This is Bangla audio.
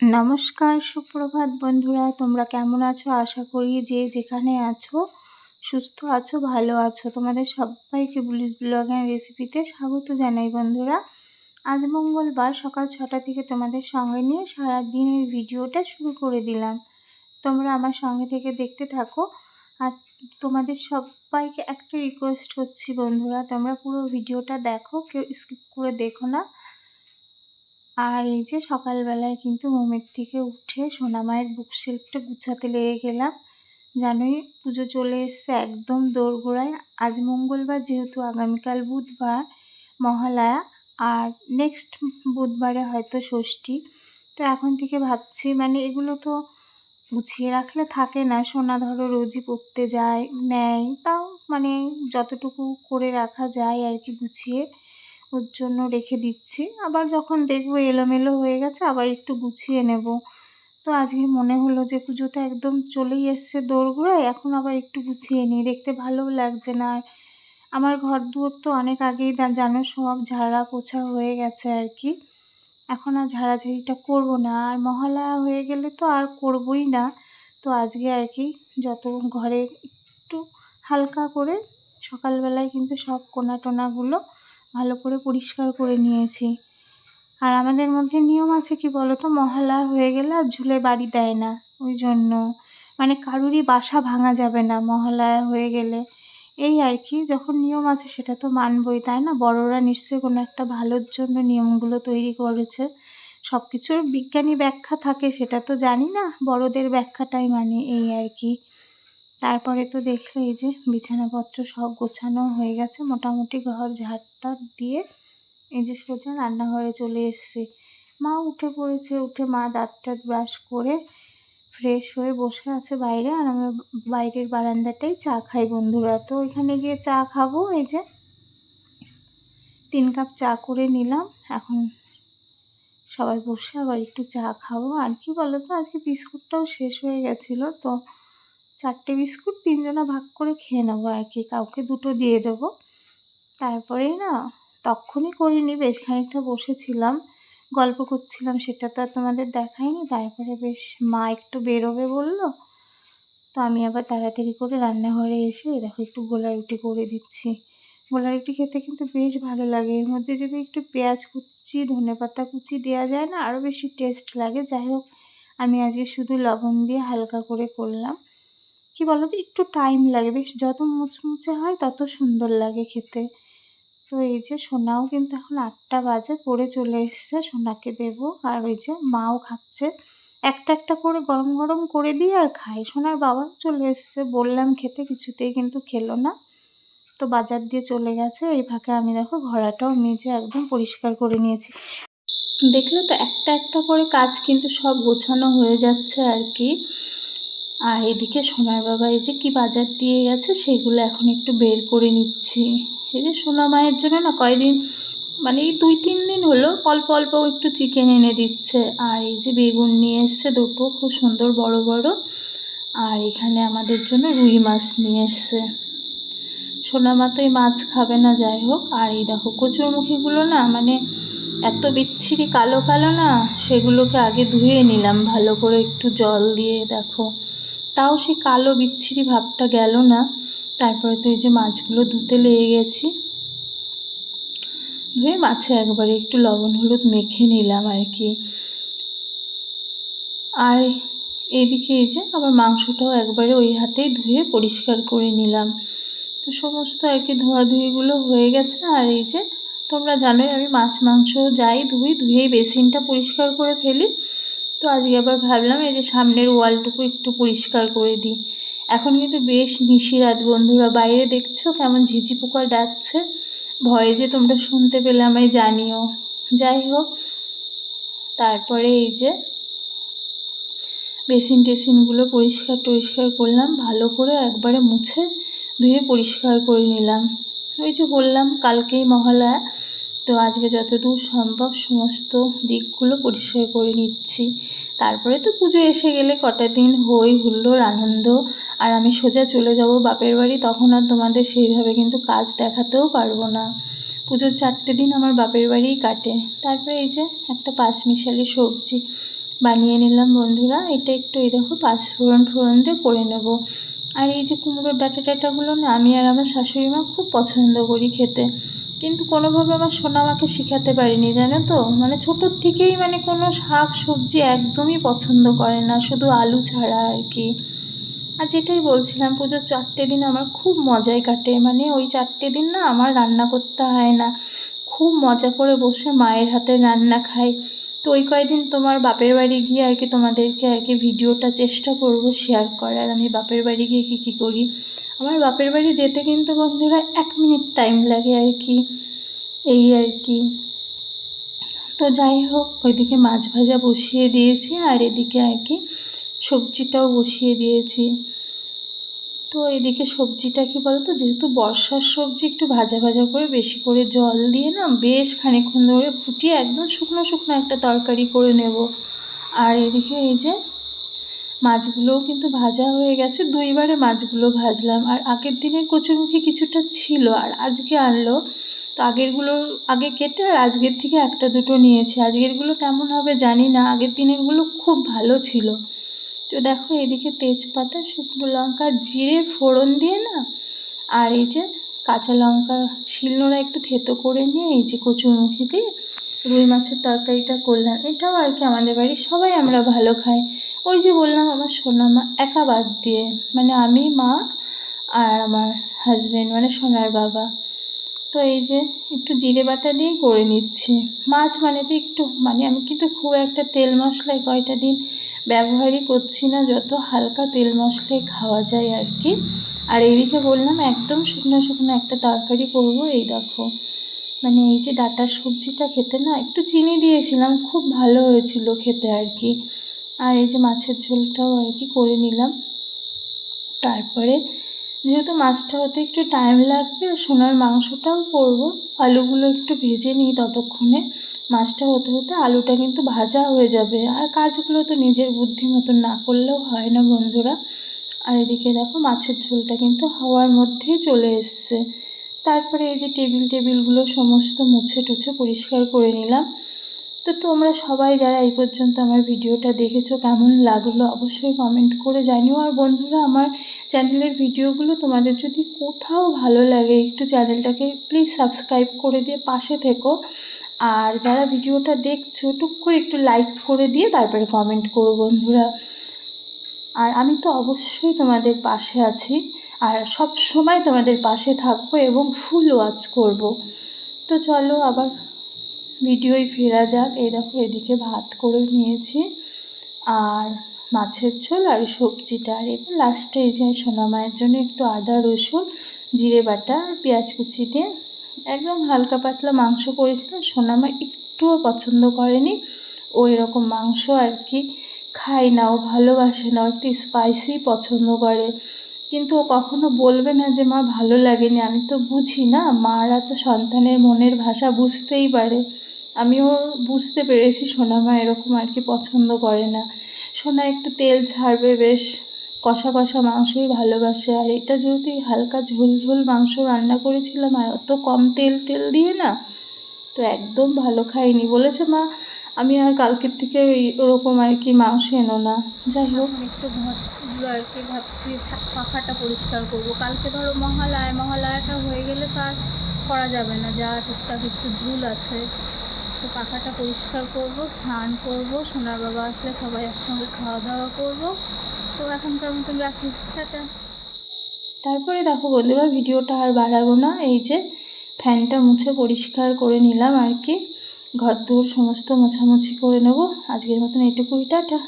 নমস্কার, সুপ্রভাত বন্ধুরা, তোমরা কেমন আছো? আশা করি যে যেখানে আছো, সুস্থ আছো, ভালো আছো। তোমাদের সবাইকে বুলিশ ব্লগের রেসিপিতে স্বাগত জানাই বন্ধুরা। আজ মঙ্গলবার সকাল ছটা থেকে তোমাদের সঙ্গে নিয়ে সারা দিনের ভিডিওটা শুরু করে দিলাম। তোমরা আমার সঙ্গে থেকে দেখতে থাকো। আর তোমাদের সবাইকে একটা রিকোয়েস্ট করছি বন্ধুরা, তোমরা পুরো ভিডিওটা দেখো, কেউ স্কিপ করে দেখো না। আর এই যে সকালবেলায় কিন্তু মোমের থেকে উঠে সোনামায়ের বুক শেলফটা গুছাতে লেগে গেলাম। জানোই পুজো চলে এসছে একদম দোরগোড়ায়। আজ মঙ্গলবার যেহেতু আগামীকাল বুধবার মহালয়া, আর নেক্সট বুধবারে হয়তো ষষ্ঠী। তো এখন থেকে ভাবছি মানে এগুলো তো গুছিয়ে রাখলে থাকে না। সোনা ধরো রোজই পড়তে যায়, নেয়। তাও মানে যতটুকু করে রাখা যায় আর কি গুছিয়ে। ওর জন্য রেখে দিচ্ছি। আবার যখন দেখব এলোমেলো হয়ে গেছে, আবার একটু গুছিয়ে নেব। তো আজকে মনে হলো যে পুজোটা একদম চলেই এসছে দোরগোড়ায়, এখন আবার একটু গুছিয়ে নিই। দেখতে ভালোও লাগছে না আমার ঘর দুয়ার তো অনেক আগেই জানো, সব ঝাড়া পোছা হয়ে গেছে আর কি। এখন আর ঝাড়াঝাড়িটা করব না। আর মহালয়া হয়ে গেলে তো আর করবই না। তো আজকে আর কি যত ঘরে একটু হালকা করে সকালবেলায় কিন্তু সব কোনা টোনাগুলো ভালো করে পরিষ্কার করে নিয়েছি। আর আমাদের মধ্যে নিয়ম আছে কি বলতো? মহালয়া হয়ে গেলে আর ঝুলে বাড়ি দেয় না। ওই জন্য মানে কারুরই বাসা ভাঙা যাবে না মহালয়া হয়ে গেলে। এই আর কি, যখন নিয়ম আছে সেটা তো মানবই, তাই না? বড়রা নিশ্চয়ই কোনো একটা ভালোর জন্য নিয়মগুলো তৈরি করেছে। সব কিছুর বিজ্ঞানী ব্যাখ্যা থাকে, সেটা তো জানি না। বড়দের ব্যাখ্যাটাই মানে এই আর কি। তারপরে তো দেখল এই যে বিছানাপত্র সব গোছানো হয়ে গেছে। মোটামুটি ঘর ঝাড়টার দিয়ে এই যে সোজা রান্নাঘরে চলে এসছে। মা উঠে পড়েছে, উঠে মা দাঁত টাত ব্রাশ করে ফ্রেশ হয়ে বসে আছে বাইরে আর আমরা বাইরের বারান্দাটাই চা খাই বন্ধুরা। তো ওইখানে গিয়ে চা খাব, এই যে তিন কাপ চা করে নিলাম। এখন সবাই বসে আবার একটু চা খাব। আর কি বলো তো আজকে বিস্কুটটাও শেষ হয়ে গেছিল, তো চারটে বিস্কুট তিনজনা ভাগ করে খেয়ে নেব আর কি, কাউকে দুটো দিয়ে দেবো। তারপরেই না, তখনই করিনি, বেশ খানিকটা বসেছিলাম, গল্প করছিলাম, সেটা তো আর তোমাদের দেখায়নি তারপরে বেশ মা একটু বেরোবে বলল, তো আমি আবার তাড়াতাড়ি করে রান্নাঘরে এসে দেখো একটু গোলা রুটি করে দিচ্ছি। গোলা রুটি খেতে কিন্তু বেশ ভালো লাগে, এর মধ্যে যদি একটু পেঁয়াজ কুচি, ধনে পাতা কুচি দেওয়া যায় না আরও বেশি টেস্ট লাগে। যাই হোক, আমি আজকে শুধু লবণ দিয়ে হালকা করে করলাম। কি বলো তো একটু টাইম লাগে। বেশ যত মুচমুচে হয়, তত সুন্দর লাগে খেতে। তো এই যে সোনাও কিন্তু এখন আটটা বাজে, পড়ে চলে এসছে, সোনাকে দেব। আর ওই যে মাও খাচ্ছে। একটা একটা করে গরম গরম করে দিই আর খাই। সোনার বাবাও চলে এসছে। বললাম খেতে, কিছুতেই কিন্তু খেলো না। তো বাজার দিয়ে চলে গেছে। এই ফাঁকে আমি দেখো ঘোড়াটাও মেজে একদম পরিষ্কার করে নিয়েছি। দেখলে তো একটা একটা করে কাজ কিন্তু সব গোছানো হয়ে যাচ্ছে আর কি। আর এদিকে সোনার বাবা এই যে কি বাজার দিয়ে গেছে, সেগুলো এখন একটু বের করে নিচ্ছি। এই যে সোনা মায়ের জন্য না কয়দিন মানে এই দুই তিন দিন হলো অল্প অল্প একটু চিকেন এনে দিচ্ছে। আর এই যে বেগুন নিয়ে এসছে দুটো, খুব সুন্দর বড় বড়। আর এখানে আমাদের জন্য রুই মাছ নিয়ে এসছে। সোনা মা তো এই মাছ খাবে না, যাই হোক। আর এই দেখো কচুরমুখীগুলো না মানে এত বিচ্ছিরি কালো কালো না, সেগুলোকে আগে ধুয়ে নিলাম ভালো করে একটু জল দিয়ে, দেখো। তাও সেই কালো বিচ্ছিরি ভাবটা গেল না। তারপরে তো এই যে মাছগুলো ধুতে লেগে গেছি। ধুয়ে মাছে একবারে একটু লবণ হলুদ মেখে নিলাম আর কি। আর এইদিকে এই যে আবার মাংসটাও একবারে ওই হাতেই ধুয়ে পরিষ্কার করে নিলাম। তো সমস্ত আর কি ধোয়াধুয়িগুলো হয়ে গেছে আর এই যে তোমরা জানোই আমি মাছ মাংস যাই ধুই, ধুয়েই বেসিনটা পরিষ্কার করে ফেলি। তো আজকে আবার ভাবলাম এই যে সামনের ওয়ালটুকু একটু পরিষ্কার করে দিই। এখন কিন্তু বেশ নিশিরাত বন্ধুরা। বাইরে দেখছ কেমন ঝিঝি পোকা ডাকছে? ভয়ে যে তোমরা শুনতে পেলে আমায় জানিও। যাই হোক, তারপরে এই যে বেসিন টেসিনগুলো পরিষ্কার টরিষ্কার করলাম, ভালো করে একবারে মুছে ধুয়ে পরিষ্কার করে নিলাম। ওই যে বললাম, কালকেই মহালয়া তো আজকে যতদূর সম্ভব সমস্ত দিকগুলো পরিষ্কার করে নিচ্ছি। তারপরে তো পুজো এসে গেলে কটা দিন হই হুল্লোড় আনন্দ। আর আমি সোজা চলে যাব বাপের বাড়ি, তখন আর তোমাদের সেইভাবে কিন্তু কাজ দেখাতেও পারব না। পুজোর চারটে দিন আমার বাপের বাড়িই কাটে। তারপরে এই যে একটা পাঁচমিশালি সবজি বানিয়ে নিলাম বন্ধুরা। এটা একটু এই দেখো পাঁচ ফোড়ন ফোড়ন দিয়ে করে নেব। আর এই যে কুমড়োর ডাটা টাটাগুলো না আমি আর আমার শাশুড়ি মা খুব পছন্দ করি খেতে। কিন্তু কোনোভাবে আমার সোনামাকে শেখাতে পারিনি, জানো তো? মানে ছোটোর থেকেই মানে কোনো শাক সবজি একদমই পছন্দ করে না, শুধু আলু ছাড়া আর কি। আর যেটাই বলছিলাম, পুজোর চারটে দিন আমার খুব মজায় কাটে। মানে ওই চারটে দিন না আমার রান্না করতে হয় না। খুব মজা করে বসে মায়ের হাতে রান্না খাই। তো ওই কয়েকদিন তোমার বাপের বাড়ি গিয়ে আর কি তোমাদেরকে আর কি ভিডিওটা চেষ্টা করব শেয়ার করার। আমি বাপের বাড়ি গিয়ে কী কী করি? আমার বাপের বাড়ি যেতে কিন্তু বন্ধুরা এক মিনিট টাইম লাগে আর কি, এই আর কি। তো যাই হোক, ওইদিকে মাছ ভাজা বসিয়ে দিয়েছি আর এদিকে আর কি সবজিটাও বসিয়ে দিয়েছি। তো এদিকে সবজিটা কি বলতো, যেহেতু বর্ষার সবজি একটু ভাজা ভাজা করে বেশি করে জল দিয়ে না বেশ খানিক্ষণ ধরে ফুটিয়ে একদম শুকনো শুকনো একটা তরকারি করে নেব। আর এদিকে এই যে মাছগুলোও কিন্তু ভাজা হয়ে গেছে। দুইবারে মাছগুলো ভাজলাম। আর আগের দিনের কচুরমুখী কিছুটা ছিল আর আজকে আনলো। তো আগেরগুলো আগে কেটে আর আজকের থেকে একটা দুটো নিয়েছি। আজকেরগুলো কেমন হবে জানি না। আগের দিনেরগুলো খুব ভালো ছিল। তো দেখো এদিকে তেজপাতা, শুকনো লঙ্কা, জিরে, ফোড়ন দিয়ে না, আর এই যে কাঁচা লঙ্কা শিলনোড়া একটু থেতো করে নিয়ে এই যে কচুরমুখী দিয়ে রুই মাছের তরকারিটা করলাম। এটাও আর কি আমাদের বাড়ির সবাই আমরা ভালো খাই। ওই যে বললাম আমার সোনা মা একা বাদ দিয়ে মানে আমি, মা আর আমার হাজব্যান্ড মানে সোনার বাবা। তো এই যে একটু জিরে বাটা দিয়েই করে নিচ্ছি। মাছ মানে তো একটু মানে আমি কিন্তু খুব একটা তেল মশলায় কয়টা দিন ব্যবহারই করছি না, যত হালকা তেল মশলায় খাওয়া যায় আর কি। আর এইদিকে বললাম একদম শুকনো শুকনো একটা তরকারি করব, এই দেখো। মানে এই যে ডাটার সবজিটা খেতে না, একটু চিনি দিয়েছিলাম, খুব ভালো হয়েছিল খেতে আর কি। আর এই যে মাছের ঝোলটাও আর কি করে নিলাম। তারপরে যেহেতু মাছটা হতে একটু টাইম লাগবে, আর সোনার মাংসটাও করব। আলুগুলো একটু ভেজে নিই ততক্ষণে। মাছটা হতে হতে আলুটা কিন্তু ভাজা হয়ে যাবে। আর কাজগুলো তো নিজের বুদ্ধি মতন না করলেও হয় না বন্ধুরা। আর এদিকে দেখো মাছের ঝোলটা কিন্তু হওয়ার মধ্যেই চলে এসছে। তারপরে এই যে টেবিল টেবিলগুলো সমস্ত মুছে টুছে পরিষ্কার করে নিলাম। তো তোমরা সবাই যারা এই পর্যন্ত আমার ভিডিওটা দেখেছ, কেমন লাগল অবশ্যই কমেন্ট করে জানিও। আর বন্ধুরা, আমার চ্যানেলের ভিডিওগুলো তোমাদের যদি কোথাও ভালো লাগে, একটু চ্যানেলটাকে প্লিজ সাবস্ক্রাইব করে দিয়ে পাশে থেকো। আর যারা ভিডিওটা দেখছ, টুক করে একটু লাইক করে দিয়ে তারপরে কমেন্ট করো বন্ধুরা। আর আমি তো অবশ্যই তোমাদের পাশে আছি, আর সব সময় তোমাদের পাশে থাকব এবং ফুল ওয়াচ করব। তো চলো আবার ভিডিওই ফেরা যাক। এই দেখো, এদিকে ভাত করে নিয়েছি আর মাছের ঝোল আর সবজিটা। আর এবার লাস্টে এই যে সোনা মায়ের জন্য একটু আদা, রসুন, জিরে বাটা আর পেঁয়াজ কুচি দিয়ে একদম হালকা পাতলা মাংস করেছিলাম। সোনামা একটুও পছন্দ করেনি। ও এরকম মাংস আর কি খায় না, ও ভালোবাসে না একটু স্পাইসি পছন্দ করে। কিন্তু ও কখনো বলবে না যে, মা, ভালো লাগেনি। আমি তো বুঝি না, মারা তো সন্তানের মনের ভাষা বুঝতেই পারে। আমিও বুঝতে পেরেছি সোনা মা এরকম আর কি পছন্দ করে না। সোনা একটু তেল ছাড়বে, বেশ কষা কষা মাংসই ভালোবাসে। আর এটা যেহেতু হালকা ঝোল ঝোল মাংস রান্না করেছিলাম, আর অত কম তেল টেল দিয়ে না, তো একদম ভালো খাইনি। বলেছে, মা আমি আর কালকের থেকে ওই ওরকম আর কি মাংস এনো না। যাই হোক। একটু আর কি ভাবছি পাখাটা পরিষ্কার করব। কালকে ধরো মহালয় মহালয়াটা হয়ে গেলে তো আর করা যাবে না। যা টুকটাক একটু ঝুল আছে তো পাখাটা পরিষ্কার করব স্নান করব সোনার বাবা আসলে সবাই একসঙ্গে খাওয়া দাওয়া করব। তো এখনকার মতন রাখি। টাটা। তারপরে দেখো বন্ধুরা ভিডিওটা আর বাড়াবো না। এই যে ফ্যানটা মুছে পরিষ্কার করে নিলাম আর কি। ঘর দৌড় সমস্ত মোছামুছি করে নেব। আজকের মতন এটুকুই টাটা।